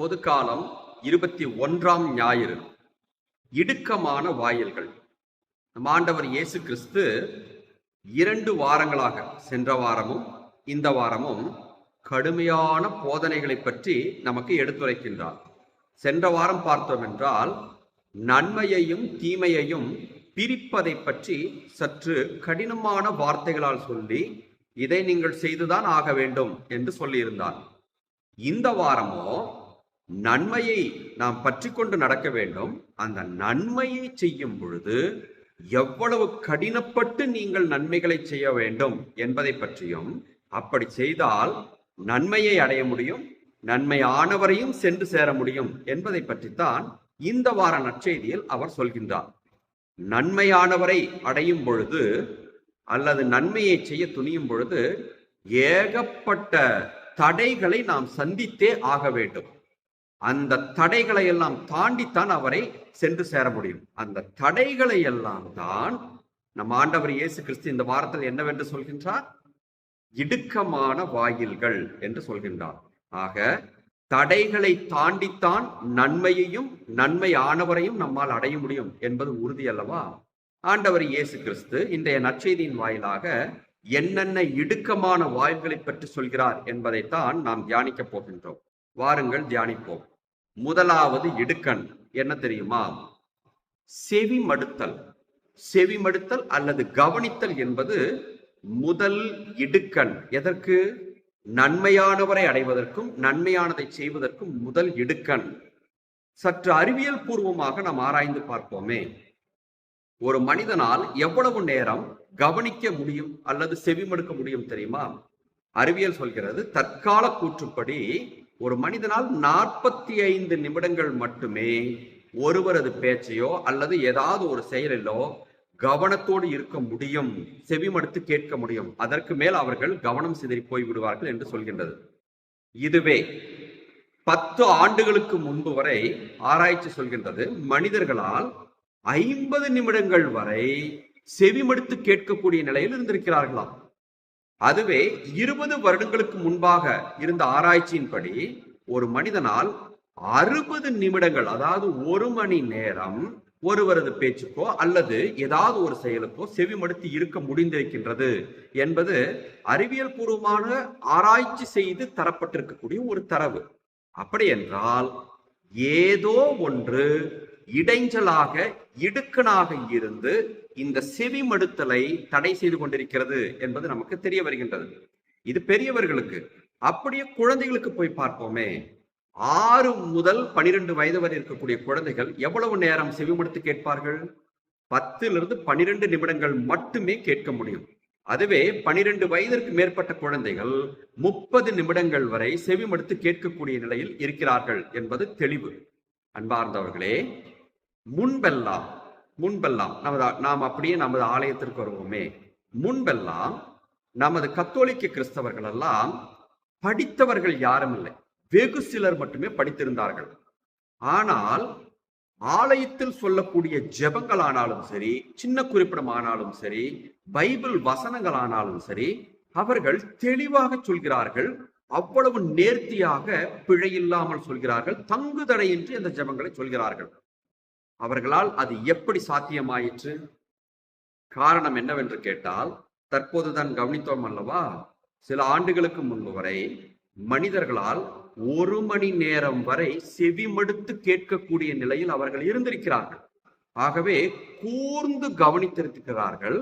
பொதுக்காலம் இருபத்தி ஒன்றாம் ஞாயிறு. இடுக்கமான வாயில்கள். நம் ஆண்டவர் இயேசு கிறிஸ்து இரண்டு வாரங்களாக சென்ற வாரமும் இந்த வாரமும் கடுமையான போதனைகளை பற்றி நமக்கு எடுத்துரைக்கின்றார். சென்ற வாரம் பார்த்தோம் என்றால் நன்மையையும் தீமையையும் பிரிப்பதை பற்றி சற்று கடினமான வார்த்தைகளால் சொல்லி இதை நீங்கள் செய்துதான் ஆக வேண்டும் என்று சொல்லியிருந்தார். இந்த வாரமோ நன்மையை நாம் பற்றி கொண்டு நடக்க வேண்டும். அந்த நன்மையை செய்யும் பொழுது எவ்வளவு கடினப்பட்டு நீங்கள் நன்மைகளை செய்ய வேண்டும் என்பதை பற்றியும் அப்படி செய்தால் நன்மையை அடைய முடியும் நன்மையானவரையும் சென்று சேர முடியும் என்பதை பற்றித்தான் இந்த வார நற்செய்தியில் அவர் சொல்கின்றார். நன்மையானவரை அடையும் பொழுது அல்லது நன்மையை செய்ய துணியும் பொழுது ஏகப்பட்ட தடைகளை நாம் சந்தித்தே ஆக வேண்டும். அந்த தடைகளை எல்லாம் தாண்டித்தான் அவரை சென்று சேர முடியும். அந்த தடைகளை எல்லாம் தான் நம்ம ஆண்டவர் இயேசு கிறிஸ்து இந்த வாரத்தில் என்னவென்று சொல்கின்றார்? இடுக்கமான வாயில்கள் என்று சொல்கின்றார். ஆக தடைகளை தாண்டித்தான் நன்மையையும் நன்மை ஆனவரையும் நம்மால் அடைய முடியும் என்பது உறுதி அல்லவா? ஆண்டவர் இயேசு கிறிஸ்து இன்றைய நற்செய்தியின் வாயிலாக என்னென்ன இடுக்கமான வாயில்களை பற்றி சொல்கிறார் என்பதைத்தான் நாம் தியானிக்க போகின்றோம். வாருங்கள் தியானிப்போம். முதலாவது இடுக்கண். என்ன தெரியுமா? செவி மடுத்தல் செவி மடுத்தல் அல்லது கவனித்தல் என்பது முதல் இடுக்கண். எதற்கு? நன்மையானவரை அடைவதற்கும் நன்மையானதை செய்வதற்கும் முதல் இடுக்கண். சற்று அறிவியல் பூர்வமாக நாம் ஆராய்ந்து பார்ப்போமே. ஒரு மனிதனால் எவ்வளவு நேரம் கவனிக்க முடியும் அல்லது செவிமடுக்க முடியும் தெரியுமா? அறிவியல் சொல்கிறது தற்கால கூற்றுப்படி ஒரு மனிதனால் நாற்பத்தி ஐந்து நிமிடங்கள் மட்டுமே ஒருவரது பேச்சையோ அல்லது ஏதாவது ஒரு செயலிலோ கவனத்தோடு இருக்க முடியும் செவிமடுத்து கேட்க முடியும். அதற்கு மேல் அவர்கள் கவனம் சிதறி போய் விடுவார்கள் என்று சொல்கின்றது. இதுவே பத்து ஆண்டுகளுக்கு முன்பு வரை ஆராய்ச்சி சொல்கின்றது. மனிதர்களால் ஐம்பது நிமிடங்கள் வரை செவிமடுத்து கேட்கக்கூடிய நிலையில் இருந்திருக்கிறார்களாம். அதுவே இருபது வருடங்களுக்கு முன்பாக இருந்த ஆராய்ச்சியின்படி ஒரு மனிதனால் அறுபது நிமிடங்கள் அதாவது ஒரு மணி நேரம் ஒருவரது பேச்சுக்கோ அல்லது ஏதாவது ஒரு செயலுக்கோ செவிமடுத்து இருக்க முடிந்திருக்கின்றது என்பது அறிவியல் பூர்வமான ஆராய்ச்சி செய்து தரப்பட்டிருக்கக்கூடிய ஒரு தரவு. அப்படி என்றால் ஏதோ ஒன்று இடைஞ்சலாக இடுக்கனாக இருந்து இந்த செவிமடுத்தலை தடை செய்து கொண்டிருக்கிறது என்பது நமக்கு தெரிய வருகின்றது. இது பெரியவர்களுக்கு அப்படியே குழந்தைகளுக்கு போய் பார்ப்போமே. ஆறு முதல் பனிரெண்டு வயது வரை இருக்கக்கூடிய குழந்தைகள் எவ்வளவு நேரம் செவிமடுத்து கேட்பார்கள்? பத்திலிருந்து பனிரெண்டு நிமிடங்கள் மட்டுமே கேட்க முடியும். அதுவே பனிரெண்டு வயதிற்கு மேற்பட்ட குழந்தைகள் முப்பது நிமிடங்கள் வரை செவிமடுத்து கேட்கக்கூடிய நிலையில் இருக்கிறார்கள் என்பது தெளிவு. அன்பார்ந்தவர்களே முன்பெல்லாம் முன்பெல்லாம் நமது நாம் அப்படியே நமது ஆலயத்திற்கு வருவோமே. முன்பெல்லாம் நமது கத்தோலிக்க கிறிஸ்தவர்கள் எல்லாம் படித்தவர்கள் யாரும் இல்லை. வெகு சிலர் மட்டுமே படித்திருந்தார்கள். ஆனால் ஆலயத்தில் சொல்லக்கூடிய ஜெபங்கள் ஆனாலும் சரி சின்ன குறிப்பிடம் ஆனாலும் சரி பைபிள் வசனங்கள் ஆனாலும் சரி அவர்கள் தெளிவாக சொல்கிறார்கள். அவ்வளவு நேர்த்தியாக பிழையில்லாமல் சொல்கிறார்கள். தங்குதடையின்றி அந்த ஜெபங்களை சொல்கிறார்கள். அவர்களால் அது எப்படி சாத்தியமாயிற்று? காரணம் என்னவென்று கேட்டால் தற்போதுதான் கவனித்தோம் அல்லவா? சில ஆண்டுகளுக்கு முன்பு வரை மனிதர்களால் ஒரு மணி நேரம் வரை செவிமடுத்து கேட்கக்கூடிய நிலையில் அவர்கள் இருந்திருக்கிறார்கள். ஆகவே கூர்ந்து கவனித்திருக்கிறார்கள்.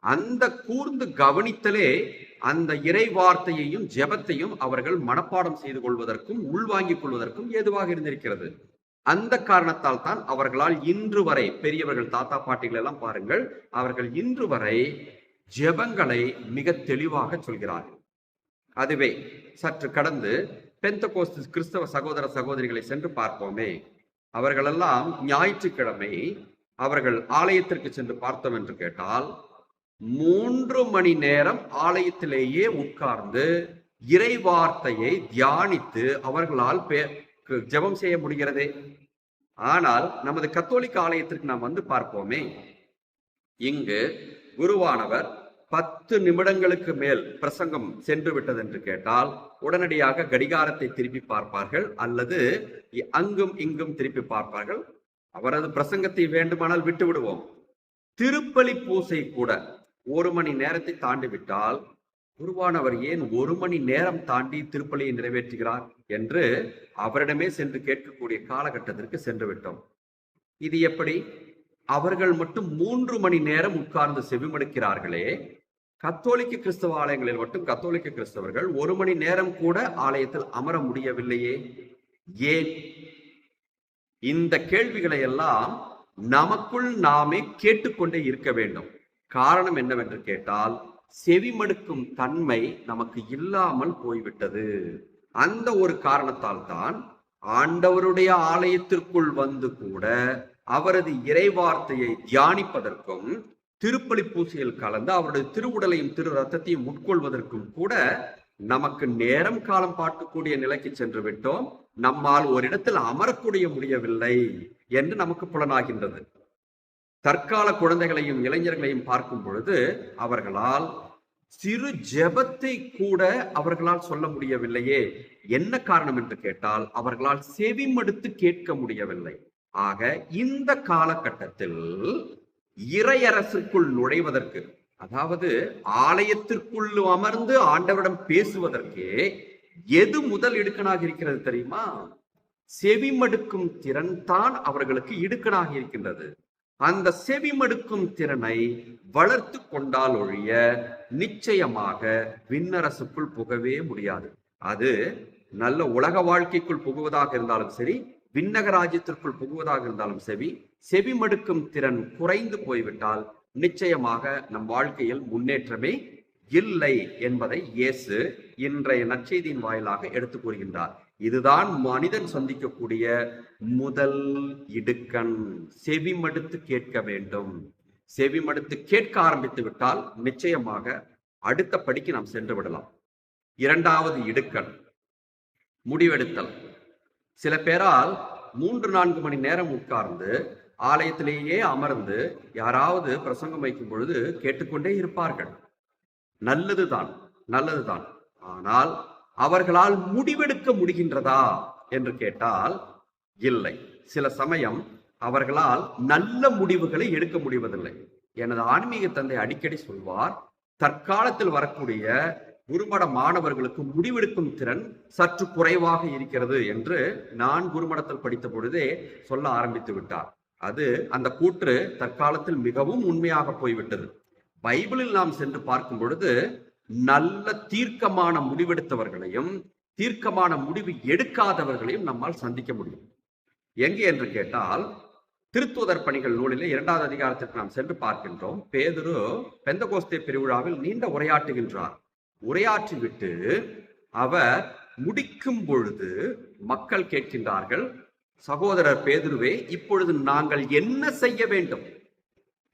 அந்த கூர்ந்து கவனித்தலே அந்த இறை வார்த்தையையும் ஜெபத்தையும் அவர்கள் மனப்பாடம் செய்து கொள்வதற்கும் உள்வாங்கிக் கொள்வதற்கும் ஏதுவாக இருந்திருக்கிறது. அந்த காரணத்தால் தான் அவர்களால் இன்று வரை பெரியவர்கள் தாத்தா பாட்டிகள் எல்லாம் பாருங்கள் அவர்கள் இன்று வரை ஜெபங்களை மிக தெளிவாக சொல்கிறார்கள். அதுவே சற்று கடந்து பெந்த கோஸ்து கிறிஸ்தவ சகோதர சகோதரிகளை சென்று பார்ப்போமே. அவர்களெல்லாம் ஞாயிற்றுக்கிழமை அவர்கள் ஆலயத்திற்கு சென்று பார்த்தோம் என்று கேட்டால் மூன்று மணி நேரம் ஆலயத்திலேயே உட்கார்ந்து இறை வார்த்தையை தியானித்து அவர்களால் ஜெபம் செய்ய முடிகிறதே? ஆனால் நமது கத்தோலிக்க ஆலயத்திற்கு நாம் வந்து பார்ப்போமே. இங்கு குருவானவர் பத்து நிமிடங்களுக்கு மேல் பிரசங்கம் சென்று விட்டது என்று கேட்டால் உடனடியாக கடிகாரத்தை திருப்பி பார்ப்பார்கள் அல்லது அங்கும் இங்கும் திருப்பி பார்ப்பார்கள். அவரது பிரசங்கத்தை வேண்டுமானால் விட்டு விடுவோம் திருப்பலி பூசை கூட ஒரு மணி நேரத்தை தாண்டி விட்டால் குருவானவர் ஏன் ஒரு மணி நேரம் தாண்டி திருப்பலியை நிறைவேற்றுகிறார் என்று அவரிடமே சென்று கேட்கக்கூடிய காலகட்டத்திற்கு சென்று விட்டோம். இது எப்படி? அவர்கள் மட்டும் மூன்று மணி நேரம் உட்கார்ந்து செவிமடுக்கிறார்களே. கத்தோலிக்க கிறிஸ்தவ ஆலயங்களில் மட்டும் கத்தோலிக்க கிறிஸ்தவர்கள் ஒரு மணி நேரம் கூட ஆலயத்தில் அமர முடியவில்லையே. ஏன்? இந்த கேள்விகளை எல்லாம் நமக்குள் நாமே கேட்டுக்கொண்டே இருக்க வேண்டும். காரணம் என்னவென்று கேட்டால் செவிமடுக்கும் தன்மை நமக்கு இல்லாமல் போய்விட்டது. அந்த ஒரு காரணத்தால் தான் ஆண்டவருடைய ஆலயத்திற்குள் வந்து கூட அவரது இறைவார்த்தையை தியானிப்பதற்கும் திருப்பலி பூசியில் கலந்து அவருடைய திருவுடலையும் திரு ரத்தத்தையும் உட்கொள்வதற்கும் கூட நமக்கு நேரம் காலம் பார்க்கக்கூடிய நிலைக்கு சென்று விட்டோம். நம்மால் ஒரு இடத்தில் அமரக்கூடிய முடியவில்லை என்று நமக்கு புலனாகின்றது. தற்கால குழந்தைகளையும் இளைஞர்களையும் பார்க்கும் பொழுது அவர்களால் சிறு ஜெபத்தை கூட அவர்களால் சொல்ல முடியவில்லையே. என்ன காரணம் என்று கேட்டால் அவர்களால் செவிமடுத்து கேட்க முடியவில்லை. ஆக இந்த காலகட்டத்தில் இறையரசுக்குள் நுழைவதற்கு அதாவது ஆலயத்திற்குள் அமர்ந்து ஆண்டவரிடம் பேசுவதற்கே எது முதல் இடுக்கனாக இருக்கிறது தெரியுமா? செவிமடுக்கும் திறன் தான் அவர்களுக்கு இடுக்கனாக இருக்கின்றது. அந்த செவிமடுக்கும் திறனை வளர்த்து கொண்டால் ஒழிய நிச்சயமாக விண்ணரசுக்குள் புகவே முடியாது. அது நல்ல உலக வாழ்க்கைக்குள் புகுவதாக இருந்தாலும் சரி விண்ணக ராஜ்யத்திற்குள் புகுவதாக இருந்தாலும் சரி செவிமடுக்கும் திறன் குறைந்து போய்விட்டால் நிச்சயமாக நம் வாழ்க்கையில் முன்னேற்றமே இல்லை என்பதை இயேசு இன்றைய நற்செய்தியின் வாயிலாக எடுத்து கூறுகின்றார். இதுதான் மனிதன் சந்திக்கக்கூடிய முதல் இடுக்கண். செவிமடுத்து கேட்க வேண்டும். செவிமடுத்து கேட்க ஆரம்பித்து விட்டால் நிச்சயமாக அடுத்த படிக்கு நாம் சென்று விடலாம். இரண்டாவது இடுக்கண். முடிவெடுத்தல். சில பேரால் மூன்று நான்கு மணி நேரம் உட்கார்ந்து ஆலயத்திலேயே அமர்ந்து யாராவது பிரசங்கம் வைக்கும் பொழுது கேட்டுக்கொண்டே இருப்பார்கள். நல்லதுதான் நல்லதுதான். ஆனால் அவர்களால் முடிவெடுக்க முடிகின்றதா என்று கேட்டால் இல்லை. சில சமயம் அவர்களால் நல்ல முடிவுகளை எடுக்க முடிவதில்லை. எனது ஆன்மீக தந்தை அடிக்கடி சொல்வார் தற்காலத்தில் வரக்கூடிய குருமட மாணவர்களுக்கு முடிவெடுக்கும் திறன் சற்று குறைவாக இருக்கிறது என்று நான் குருமடத்தில் படித்த பொழுதே சொல்ல ஆரம்பித்து விட்டார். அது அந்த கூற்று தற்காலத்தில் மிகவும் உண்மையாக போய்விட்டது. பைபிளில் நாம் சென்று பார்க்கும் பொழுது நல்ல தீர்க்கமான முடிவெடுத்தவர்களையும் தீர்க்கமான முடிவு எடுக்காதவர்களையும் நம்மால் சந்திக்க முடியும். எங்கே என்று கேட்டால் திருத்துவதர் பணிகள் நூலிலே இரண்டாவது அதிகாரத்திற்கு நாம் சென்று பார்க்கின்றோம். பேதுரு பெந்தகோஸ்தே பெருவிழாவில் நீண்ட உரையாற்றுகின்றார். உரையாற்றிவிட்டு அவர் முடிக்கும் பொழுது மக்கள் கேட்கின்றார்கள் சகோதரர் பேதுருவே இப்பொழுது நாங்கள் என்ன செய்ய வேண்டும்?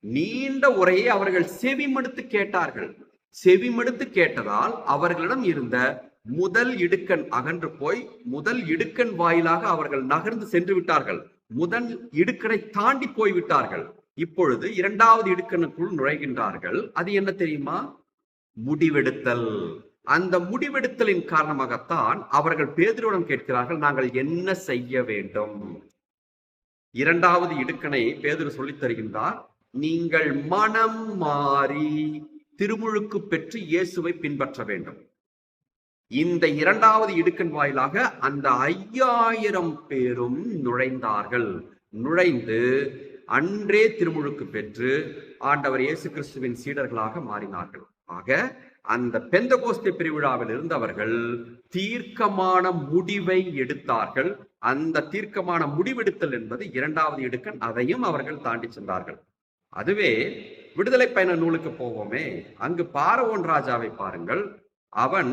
நீண்ட உரையை அவர்கள் செவிமடுத்து கேட்டார்கள். செவிமடுத்து கேட்டதால் அவர்களிடம் இருந்த முதல் இடுக்கண் அகன்று போய் முதல் இடுக்கண் வாயிலாக அவர்கள் நகர்ந்து சென்று விட்டார்கள். முதல் இடுக்கனை தாண்டி போய் விட்டார்கள். இப்பொழுது இரண்டாவது இடுக்கணுக்குள் நுழைகின்றார்கள். அது என்ன தெரியுமா? முடிவெடுத்தல். அந்த முடிவெடுத்தலின் காரணமாகத்தான் அவர்கள் பேதுருவிடம் கேட்கிறார்கள் நாங்கள் என்ன செய்ய வேண்டும்? இரண்டாவது இடுக்கனை பேதுரு சொல்லித் தருகின்றார் நீங்கள் மனம் மாறி திருமுழுக்கு பெற்று இயேசுவை பின்பற்ற வேண்டும். இந்த இரண்டாவது இடுக்கண் வாயிலாக அந்த ஐயாயிரம் பேரும் நுழைந்தார்கள். நுழைந்து அன்றே திருமுழுக்கு பெற்று ஆண்டவர் இயேசு கிறிஸ்துவின் சீடர்களாக மாறினார்கள். ஆக அந்த பெந்த கோஸ்தி பெருவிழாவில் இருந்தவர்கள் தீர்க்கமான முடிவை எடுத்தார்கள். அந்த தீர்க்கமான முடிவெடுத்தல் என்பது இரண்டாவது இடுக்கண் அதையும் அவர்கள் தாண்டி சென்றார்கள். அதுவே விடுதலை பயண நூலுக்கு போவோமே. அங்கு பாரவோன் ராஜாவை பாருங்கள். அவன்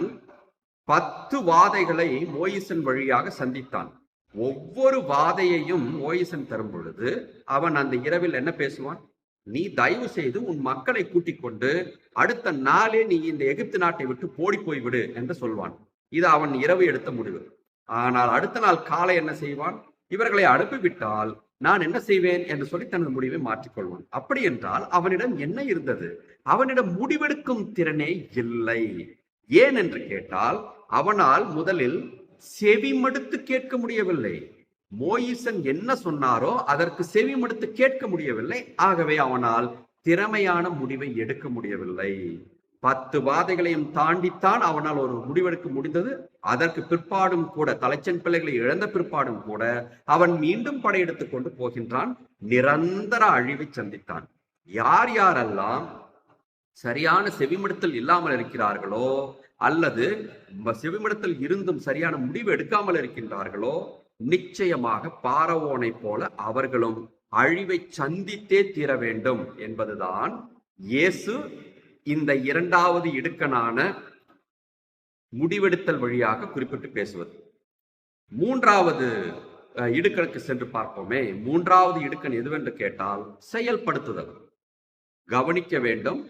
பத்து வாதைகளை மோயிசன் வழியாக சந்தித்தான். ஒவ்வொரு வாதையையும் மோயிசன் தரும் பொழுது அவன் அந்த இரவில் என்ன பேசுவான்? நீ தயவு செய்து உன் மக்களை கூட்டிக் கொண்டு அடுத்த நாளே நீ இந்த எகிப்து நாட்டை விட்டு போடி போய் விடு என்று சொல்வான். இது அவன் இரவு எடுத்த முடிவு. ஆனால் அடுத்த நாள் காலை என்ன செய்வான்? இவர்களை அனுப்பிவிட்டால் நான் என்ன செய்வேன் என்று சொல்லி தனது முடிவை மாற்றிக்கொள்வான். அப்படி என்றால் அவனிடம் என்ன இருந்தது? அவனிடம் முடிவெடுக்கும் திறனே இல்லை. ஏன் என்று கேட்டால் அவனால் முதலில் செவிமடுத்து கேட்க முடியவில்லை. மோயிசன் என்ன சொன்னாரோ அதற்கு செவிமடுத்து கேட்க முடியவில்லை. ஆகவே அவனால் திறமையான முடிவை எடுக்க முடியவில்லை. பத்து வாதைகளையும் தாண்டித்தான் அவனால் ஒரு முடிவெடுக்க முடிந்தது. அதற்கு பிற்பாடும் கூட தலைச்சன் பிள்ளைகளை இழந்த பிற்பாடும் கூட அவன் மீண்டும் படையெடுத்துக் கொண்டு போகின்றான். நிரந்தர அழிவை சந்தித்தான். யார் யாரெல்லாம் சரியான செவிமிடத்தில் இல்லாமல் இருக்கிறார்களோ அல்லது செவிமிடத்தில் இருந்தும் சரியான முடிவு எடுக்காமல் இருக்கின்றார்களோ நிச்சயமாக பாரவோனை போல அவர்களும் அழிவை சந்தித்தே தீர வேண்டும் என்பதுதான் இயேசு இந்த இரண்டாவது இடுக்கனான முடிவெடுத்தல் வழியாக குறிப்பிட்டு பேசுவது. மூன்றாவது இடுக்கணுக்கு சென்று பார்ப்போமே. மூன்றாவது இடுக்கன் எதுவென்று கேட்டால் செயல்படுத்துதல். கவனிக்க வேண்டும்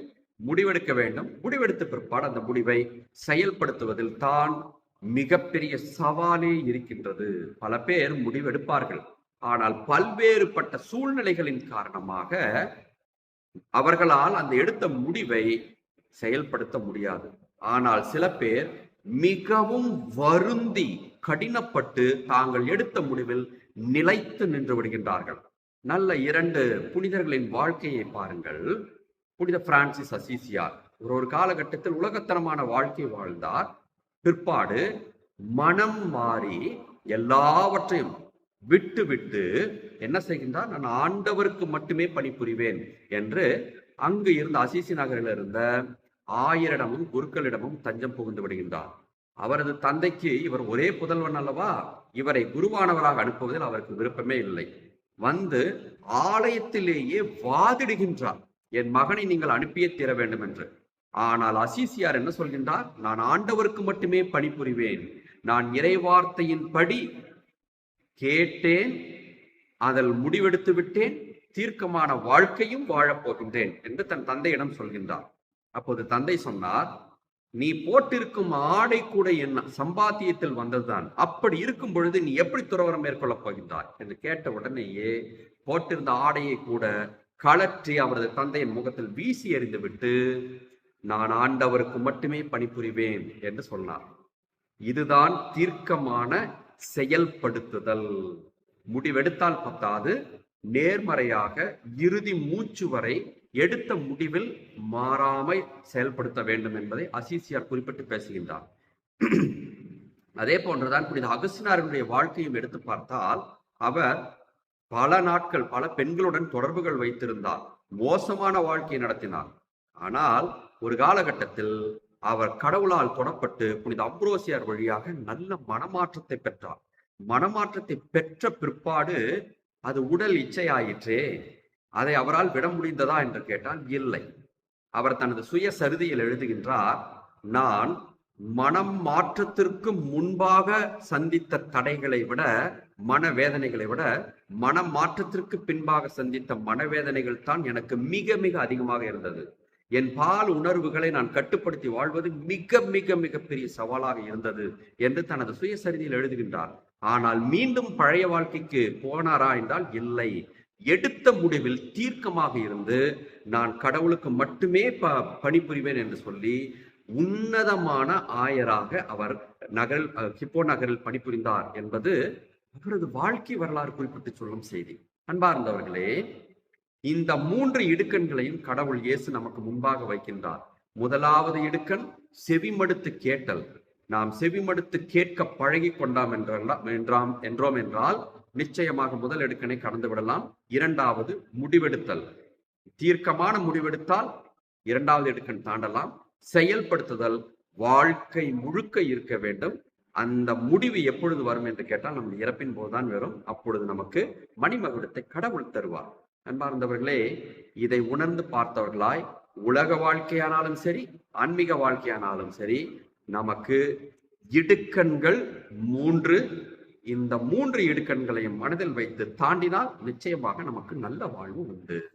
முடிவெடுக்க வேண்டும். முடிவெடுத்த பிற்பாடு அந்த முடிவை செயல்படுத்துவதில் தான் மிகப்பெரிய சவாலே இருக்கின்றது. பல பேர் முடிவெடுப்பார்கள். ஆனால் பல்வேறுபட்ட சூழ்நிலைகளின் காரணமாக அவர்களால் அந்த எடுத்த முடிவை செயல்படுத்த முடியாது. ஆனால் சில பேர் மிகவும் வருந்தி கடினப்பட்டு தாங்கள் எடுத்த முடிவில் நிலைத்து நின்று விடுகின்றார்கள். நல்ல இரண்டு புனிதர்களின் வாழ்க்கையை பாருங்கள். புனித பிரான்சிஸ் அசிசியார் ஒரு ஒரு காலகட்டத்தில் உலகத்தனமான வாழ்க்கை வாழ்ந்தார். பிற்பாடு மனம் மாறி எல்லாவற்றையும் விட்டு விட்டு என்ன செய்கின்றார்? நான் ஆண்டவருக்கு மட்டுமே பணிபுரிவேன் என்று அங்கு இருந்த அசிசி நகரில் இருந்த ஆயரிடமும் குருக்களிடமும் தஞ்சம் புகுந்து விடுகின்றார். அவரது தந்தைக்கு இவர் ஒரே புதல்வன் அல்லவா? இவரை குருவானவராக அனுப்புவதில் அவருக்கு விருப்பமே இல்லை. வந்து ஆலயத்திலேயே வாதிடுகின்றார். என் மகனை நீங்கள் அனுப்பியே தீர வேண்டும் என்று ஆனால் அசிசியார் என்ன சொல்கின்றார்? நான் ஆண்டவருக்கு மட்டுமே பணிபுரிவேன். நான் இறைவார்த்தையின்படி கேட்டேன். அதில் முடிவெடுத்து விட்டேன். தீர்க்கமான வாழ்க்கையும் வாழப் போகின்றேன் என்று தன் தந்தையிடம் சொல்கின்றார். அப்போது தந்தை சொன்னார் நீ போட்டிருக்கும் ஆடை கூட என்ன சம்பாத்தியத்தில் வந்ததுதான். அப்படி இருக்கும் பொழுது நீ எப்படி துறவரம் மேற்கொள்ளப் போகின்றாய்? என்று கேட்ட உடனேயே போட்டிருந்த ஆடையை கூட கழற்றி அவரது தந்தையின் முகத்தில் வீசி எறிந்துவிட்டு நான் ஆண்டவருக்கு மட்டுமே பணிபுரிவேன் என்று சொன்னார். இதுதான் தீர்க்கமான செயல்படுத்துதல். முடிவெடுத்தால் பத்தாது நேர்மறையாக இறுதி மூச்சு வரை எடுத்த முடிவில் மாறாமல் செயல்படுத்த வேண்டும் என்பதை அசிசியார் குறிப்பிட்டு பேசுகின்றார். அதே போன்றுதான் புனித அகஸ்தினாருடைய வாழ்க்கையும் எடுத்து பார்த்தால் அவர் பல நாட்கள் பல பெண்களுடன் தொடர்புகள் வைத்திருந்தார். மோசமான வாழ்க்கையை நடத்தினார். ஆனால் ஒரு காலகட்டத்தில் அவர் கடவுளால் தொடப்பட்டு புனித அப்ரோசியார் வழியாக நல்ல மனமாற்றத்தை பெற்றார். மனமாற்றத்தை பெற்ற பிற்பாடு அது உடல் இச்சையாயிற்றே. அதை அவரால் விட முடிந்ததா என்று கேட்டால் இல்லை. அவர் தனது சுய சருதியில் எழுதுகின்றார் நான் மனம் மாற்றத்திற்கு முன்பாக சந்தித்த தடைகளை விட மனவேதனைகளை விட மனம் மாற்றத்திற்கு பின்பாக சந்தித்த மனவேதனைகள் தான் எனக்கு மிக மிக அதிகமாக இருந்தது. என் பால் உணர்வுகளை நான் கட்டுப்படுத்தி வாழ்வது மிக மிக மிக பெரிய சவாலாக இருந்தது என்று தனது சுயசரிதியில் எழுதுகின்றார். ஆனால் மீண்டும் பழைய வாழ்க்கைக்கு போனாரா என்றால் இல்லை. எடுத்த முடிவில் தீர்க்கமாக இருந்து நான் கடவுளுக்கு மட்டுமே ப பணிபுரிவேன் என்று சொல்லி உன்னதமான ஆயராக அவர் நகரில் அஹ், ஹிப்போ நகரில் பணிபுரிந்தார் என்பது அவரது வாழ்க்கை வரலாறு குறிப்பிட்டு சொல்லும் செய்தி. அன்பார்ந்தவர்களே இந்த மூன்று இடுக்கண்களையும் கடவுள் இயேசு நமக்கு முன்பாக வைக்கின்றார். முதலாவது இடுக்கண் செவிமடுத்து கேட்டல். நாம் செவிமடுத்து கேட்க பழகி கொண்டாம் என்றாம் என்றோம் என்றால் நிச்சயமாக முதல் எடுக்கனை கடந்து விடலாம். இரண்டாவது முடிவெடுத்தல். தீர்க்கமான முடிவெடுத்தால் இரண்டாவது எடுக்கன் தாண்டலாம். செயல்படுத்துதல் வாழ்க்கை முழுக்க இருக்க வேண்டும். அந்த முடிவு எப்பொழுது வரும் என்று கேட்டால் நம்ம இறப்பின் போதுதான் வரும். அப்பொழுது நமக்கு மணிமகுடத்தை கடவுள் தருவார். அன்பார்ந்தவர்களே இதை உணர்ந்து பார்த்தவர்களாய் உலக வாழ்க்கையானாலும் சரி ஆன்மீக வாழ்க்கையானாலும் சரி நமக்கு இடுக்கண்கள் மூன்று இந்த மூன்று இடுக்கண்களையும் மனதில் வைத்து தாண்டினால் நிச்சயமாக நமக்கு நல்ல வாழ்வு உண்டு.